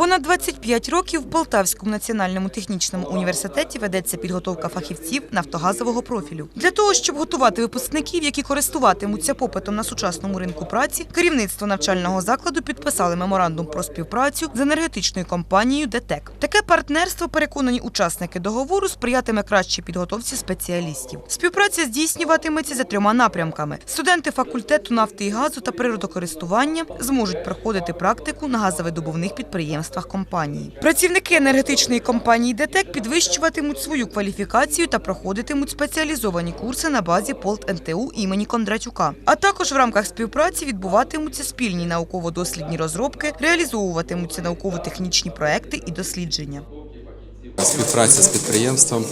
Понад 25 років в Полтавському національному технічному університеті ведеться підготовка фахівців нафтогазового профілю. Для того, щоб готувати випускників, які користуватимуться попитом на сучасному ринку праці, керівництво навчального закладу підписали меморандум про співпрацю з енергетичною компанією ДТЕК. Таке партнерство, переконані учасники договору, сприятиме кращій підготовці спеціалістів. Співпраця здійснюватиметься за трьома напрямками. Студенти факультету нафти і газу та природокористування зможуть проходити практику на газовидобувних підприємствах компанії. Працівники енергетичної компанії ДТЕК підвищуватимуть свою кваліфікацію та проходитимуть спеціалізовані курси на базі Полт НТУ імені Кондратюка. А також в рамках співпраці відбуватимуться спільні науково-дослідні розробки, реалізовуватимуться науково-технічні проекти і дослідження. Співпраця з підприємством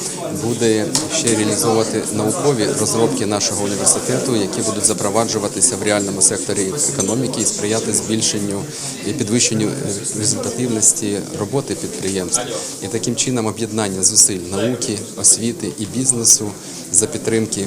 буде ще реалізовувати наукові розробки нашого університету, які будуть запроваджуватися в реальному секторі економіки і сприяти збільшенню і підвищенню результативності роботи підприємств. І таким чином об'єднання зусиль науки, освіти і бізнесу за підтримки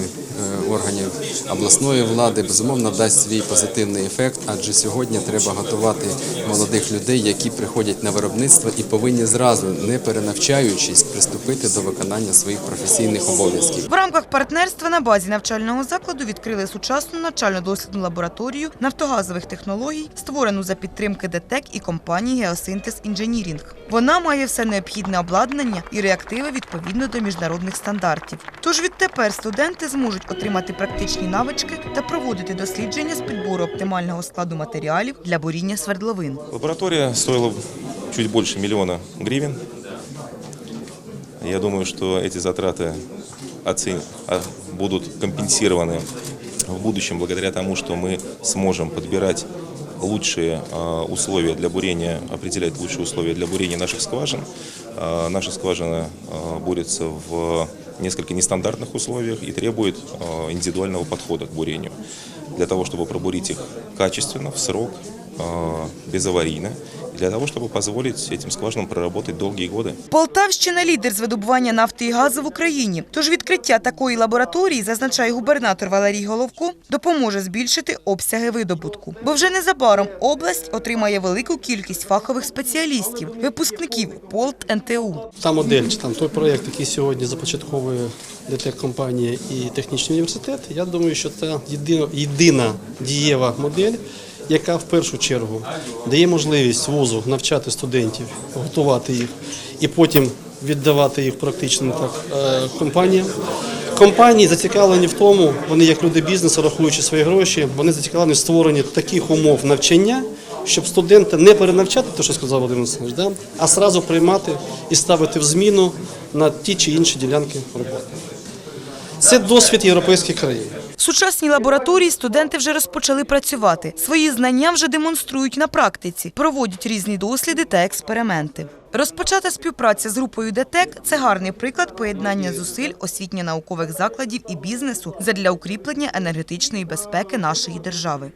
органів обласної влади безумовно дасть свій позитивний ефект, адже сьогодні треба готувати молодих людей, які приходять на виробництво і повинні зразу, не перенавчаючись, приступити до виконання своїх професійних обов'язків. В рамках партнерства на базі навчального закладу відкрили сучасну навчально-дослідну лабораторію нафтогазових технологій, створену за підтримки ДТЕК і компанії Геосинтез Інженірінг. Вона має все необхідне обладнання і реактиви відповідно до міжнародних стандартів. Тож відтепер студенти зможуть отримати практичні навички та проводити дослідження з підбору оптимального складу матеріалів для буріння свердловин. Лаборатория стоила чуть больше миллиона гривен. Я думаю, что эти затраты оцен- а, будут компенсированы в будущем благодаря тому, что мы сможем подбирать лучшие а, условия для бурения, определять лучшие условия для бурения наших скважин. А, Наша скважина а, бурится в несколько нестандартных условиях и требует индивидуального подхода к бурению. Для того, чтобы пробурить их качественно, в срок, безаварийно, и для того, чтобы позволить этим скважинам проработать долгие годы. Полтавщина лідер з видобування нафти і газу в Україні. Тож відкриття такої лабораторії, зазначає губернатор Валерій Головко, допоможе збільшити обсяги видобутку. Бо вже незабаром область отримає велику кількість фахових спеціалістів, випускників Полт НТУ. Та модель, чи там той проєкт, який сьогодні започатковує ДТЕК компанія і технічний університет, я думаю, що це єдина, єдина дієва модель, яка в першу чергу дає можливість вузу навчати студентів, готувати їх і потім віддавати їх практично так е, компаніям. Компанії зацікавлені в тому, вони як люди бізнесу, рахуючи свої гроші, вони зацікавлені в створенні таких умов навчання, щоб студента не перенавчати, те, що сказав Володимир Олександрович, да? а сразу приймати і ставити в зміну на ті чи інші ділянки роботи. Це досвід європейських країн. Сучасній лабораторії студенти вже розпочали працювати. Свої знання вже демонструють на практиці, проводять різні досліди та експерименти. Розпочата співпраця з групою ДТЕК – це гарний приклад поєднання зусиль освітньо-наукових закладів і бізнесу задля укріплення енергетичної безпеки нашої держави.